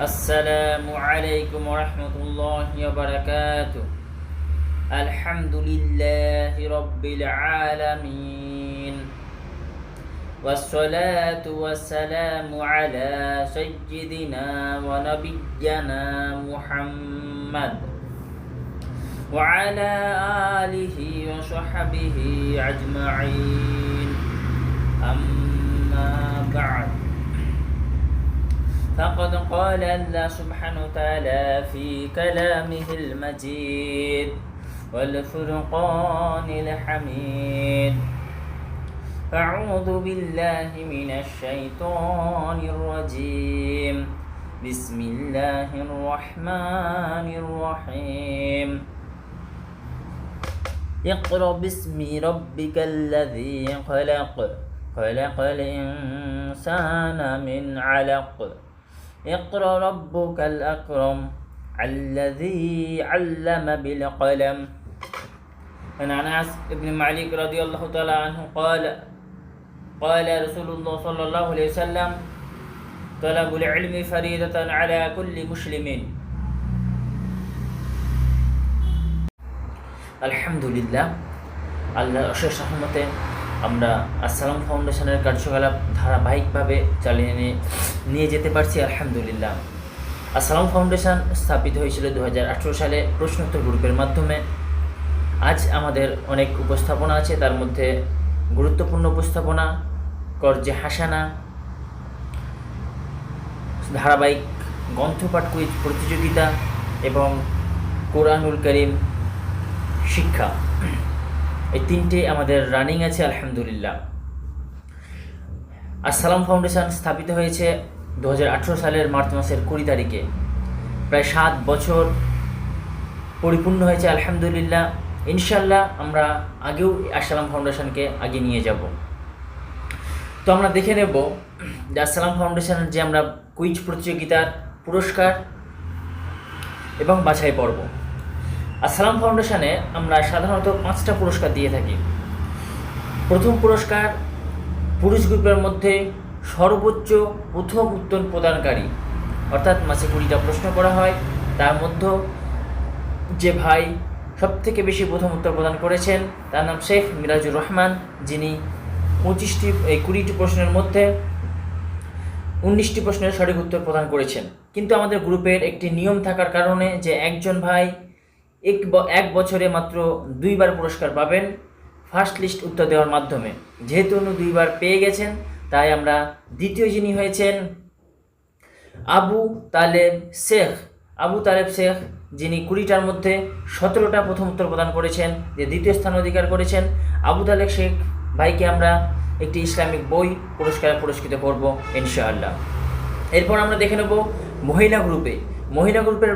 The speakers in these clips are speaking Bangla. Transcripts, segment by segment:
السلام عليكم ورحمة الله وبركاته. الحمد لله رب العالمين. والصلاة والسلام على سيدنا ونبينا محمد. وعلى آله وصحبه أجمعين. أما فقد قال الله سبحانه وتعالى في كلامه المجيد والفرقان الحميد. أعوذ بالله من الشيطان الرجيم. بسم الله الرحمن الرحيم. اقرأ باسم ربك الذي خلق. خلق الإنسان من علق. اقرأ ربك الأكرم الذي علم بالقلم عن أنس بن مالك رضي الله تعالى عنه قال قال رسول الله صلى الله عليه وسلم طلب العلم فريضة على كل مسلم আলহামদুলিল্লাহ আল্লাহ অশেষ রহমতে আমরা আসসালাম ফাউন্ডেশনের কার্যকলাপ ধারাবাহিকভাবে চালিয়ে নিয়ে যেতে পারছি, আলহামদুলিল্লাহ। আসসালাম ফাউন্ডেশন স্থাপিত হয়েছিল দু হাজার আঠেরো সালে প্রশ্নোত্তর গ্রুপের মাধ্যমে। আজ আমাদের অনেক উপস্থাপনা আছে, তার মধ্যে গুরুত্বপূর্ণ উপস্থাপনা, কর্জে হাসানা, ধারাবাহিক গ্রন্থপাঠ কুইজ প্রতিযোগিতা এবং কোরআনুল করিম শিক্ষা। এই তিনটে আমাদের রানিং আছে, আলহামদুলিল্লাহ। আসসালাম ফাউন্ডেশন স্থাপিত হয়েছে দু হাজার আঠেরো সালের মার্চ মাসের কুড়ি তারিখে। প্রায় সাত বছর পরিপূর্ণ হয়েছে, আলহামদুলিল্লাহ। ইনশাল্লাহ আমরা আগেও আসসালাম ফাউন্ডেশনকে আগে নিয়ে যাব। তো আমরা দেখে নেব যে আসসালাম ফাউন্ডেশনের যে আমরা কুইজ প্রতিযোগিতার পুরস্কার এবং বাছাই পর্ব আসসালাম ফাউন্ডেশনে আমরা সাধারণত পাঁচটা পুরস্কার দিয়ে থাকি। প্রথম পুরস্কার পুরুষ গ্রুপের মধ্যে সর্বোচ্চ প্রথম উত্তর প্রদানকারী, অর্থাৎ মাসে কুড়িটা প্রশ্ন করা হয়। তার মধ্যে যে ভাই সব থেকে বেশি প্রথম উত্তর প্রদান করেছেন, তার নাম শেখ মিরাজুর রহমান। যিনি পঁচিশটি, এই কুড়িটি প্রশ্নের মধ্যে উনিশটি প্রশ্নের সঠিক উত্তর প্রদান করেছেন। কিন্তু আমাদের গ্রুপের একটি নিয়ম থাকার কারণে যে একজন ভাই এক এক বছরে মাত্র দুইবার পুরস্কার পাবেন ফার্স্ট লিস্ট উত্তর দেওয়ার মাধ্যমে। যেহেতু উনি দুইবার পেয়ে গেছেন, তাই আমরা দ্বিতীয় যিনি হয়েছেন আবু তালেব শেখ। আবু তালেব শেখ, যিনি কুড়িটার মধ্যে সতেরোটা প্রথম উত্তর প্রদান করেছেন, যে দ্বিতীয় স্থান অধিকার করেছেন। আবু তালেব শেখ ভাইকে আমরা একটি ইসলামিক বই পুরস্কারে পুরস্কৃত করব, ইনশাআল্লাহ। এরপর আমরা দেখে নেব মহিলা গ্রুপে। মহিলা গ্রুপের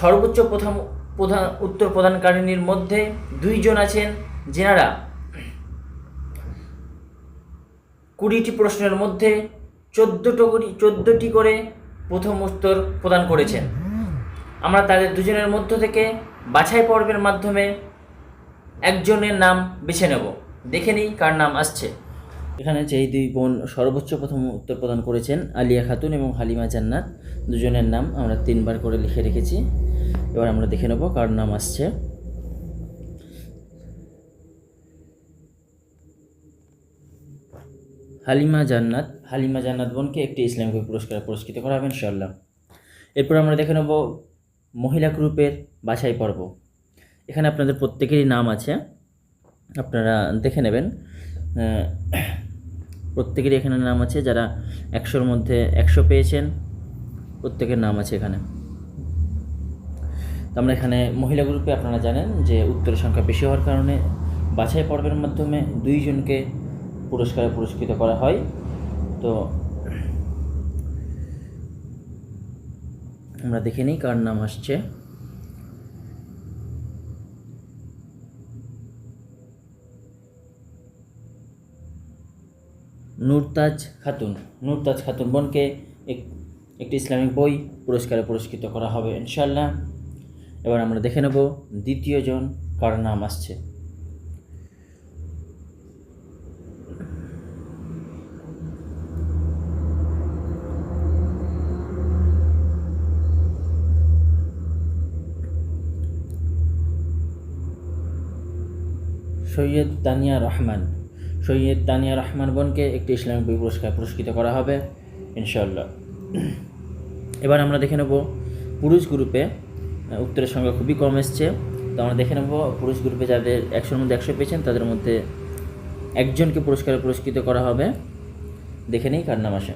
সর্বোচ্চ প্রথম প্রধান, উত্তর প্রদানকারিনীর মধ্যে দুইজন আছেন যেনারা কুড়িটি প্রশ্নের মধ্যে চোদ্দোটো চোদ্দোটি করে প্রথম উত্তর প্রদান করেছেন। আমরা তাদের দুজনের মধ্য থেকে বাছাই পর্বের মাধ্যমে একজনের নাম বেছে নেব। দেখে নিই কার নাম আসছে। এখানে যেই দুই বোন সর্বোচ্চ প্রথম উত্তর প্রদান করেছেন, আলিয়া খাতুন এবং হালিমা জান্নাত। দুজনের নাম আমরা তিনবার করে লিখে রেখেছি। এবার আমরা দেখে নেব কার নাম আসছে। হালিমা জান্নাত। হালিমা জান্নাত বোনকে একটি ইসলামিক পুরস্কার পুরস্কৃত করা হবে ইনশাল্লাহ এরপর আমরা দেখে নেব মহিলা গ্রুপের বাছাই পর্ব। এখানে আপনাদের প্রত্যেকেরই নাম আছে। আপনারা দেখে নেবেন। প্রত্যেকেরই এখানে নাম আছে। যারা একশোর মধ্যে একশো পেয়েছেন, প্রত্যেকের নাম আছে এখানে। আমরা এখানে মহিলা গ্রুপে আপনারা জানেন যে উত্তরের সংখ্যা বেশি হওয়ার কারণে বাছাই পর্বের মাধ্যমে দুইজনকে পুরস্কারে পুরস্কৃত করা হয়। তো আমরা দেখে নিই কার নাম আসছে। নুরতাজ খাতুন। নুরতাজ খাতুন বোনকে এক, একটি ইসলামিক বই পুরস্কারে পুরস্কৃত করা হবে ইনশাল্লাহ এবার আমরা দেখে নেব দ্বিতীয় জন কার নাম আসছে। সৈয়দ তানিয়া রহমান। সৈয়দ তানিয়া রহমান বোনকে একটি ইসলামিক বই পুরস্কার পুরস্কৃত করা হবে ইনশাল্লাহ এবার আমরা দেখে নেব পুরুষ গ্রুপে উত্তরের সংখ্যা খুবই কম এসছে। তো আমরা দেখে নেব, পুরুষ গ্রুপে যাদের একশোর মধ্যে একশো পেয়েছেন, তাদের মধ্যে একজনকে পুরস্কারে পুরস্কৃত করা হবে। দেখে নেই কার নাম আসে।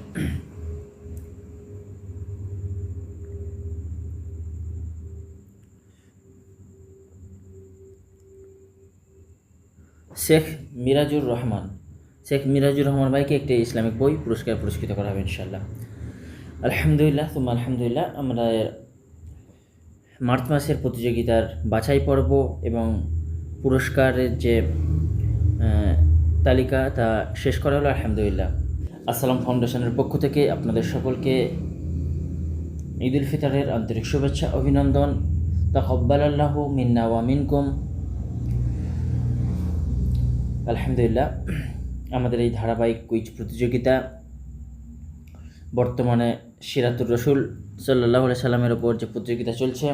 শেখ মিরাজুর রহমান। শেখ মিরাজুর রহমান ভাইকে একটি ইসলামিক বই পুরস্কার পুরস্কৃত করা হবে ইনশাল্লাহ আলহামদুলিল্লাহ তুম আলহামদুলিল্লাহ, আমরা মার্চ মাসের প্রতিযোগিতার বাছাই পর্ব এবং পুরস্কারের যে তালিকা তা শেষ করা হলো, আলহামদুলিল্লাহ। আসসালাম ফাউন্ডেশনের পক্ষ থেকে আপনাদের সকলকে ঈদ উল ফিতরের আন্তরিক শুভেচ্ছা, অভিনন্দন। তাকব্বাল আল্লাহ মিন্না ওয়া মিনকুম। আলহামদুলিল্লাহ, আমাদের এই ধারাবাহিক কুইজ প্রতিযোগিতা বর্তমানে সিরাতুর রসুল সাল্লাহ সাল্লামের ওপর যে প্রতিযোগিতা চলছে,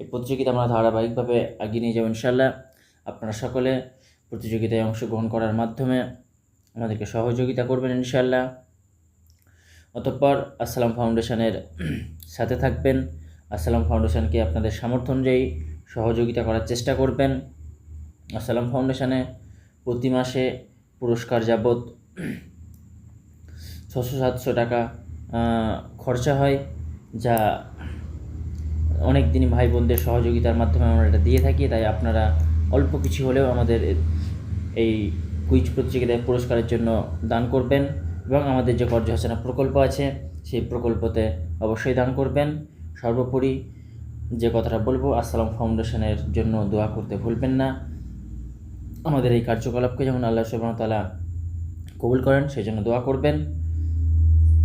এই প্রতিযোগিতা আমরা ধারাবাহিকভাবে এগিয়ে নিয়ে যাব ইনশাল্লাহ আপনারা সকলে প্রতিযোগিতায় অংশগ্রহণ করার মাধ্যমে আমাদেরকে সহযোগিতা করবেন ইনশাল্লাহ অতঃপর আসসালাম ফাউন্ডেশনের সাথে থাকবেন। আসসালাম ফাউন্ডেশনকে আপনাদের সামর্থ্য অনুযায়ী সহযোগিতা করার চেষ্টা করবেন। আসসালাম ফাউন্ডেশনে প্রতি মাসে পুরস্কার যাবৎ ছশো সাতশো টাকা খরচা হয়, যা অনেক দিনই ভাই বোনদের সহযোগিতার মাধ্যমে আমরা এটা দিয়ে থাকি, তাই আপনারা অল্প কিছু হলেও আমাদের এই কুইজ প্রতিযোগিতায় পুরস্কারের জন্য দান করবেন এবং আমাদের যে কর্য হাসানা প্রকল্প আছে, সেই প্রকল্পতে অবশ্যই দান করবেন। সর্বোপরি যে কথাটা বলব, আসসালাম ফাউন্ডেশনের জন্য দোয়া করতে ভুলবেন না। আমাদের এই কার্যকলাপকে যেমন আল্লাহ সুবহানাহু কবুল করেন সেই জন্য দোয়া করবেন।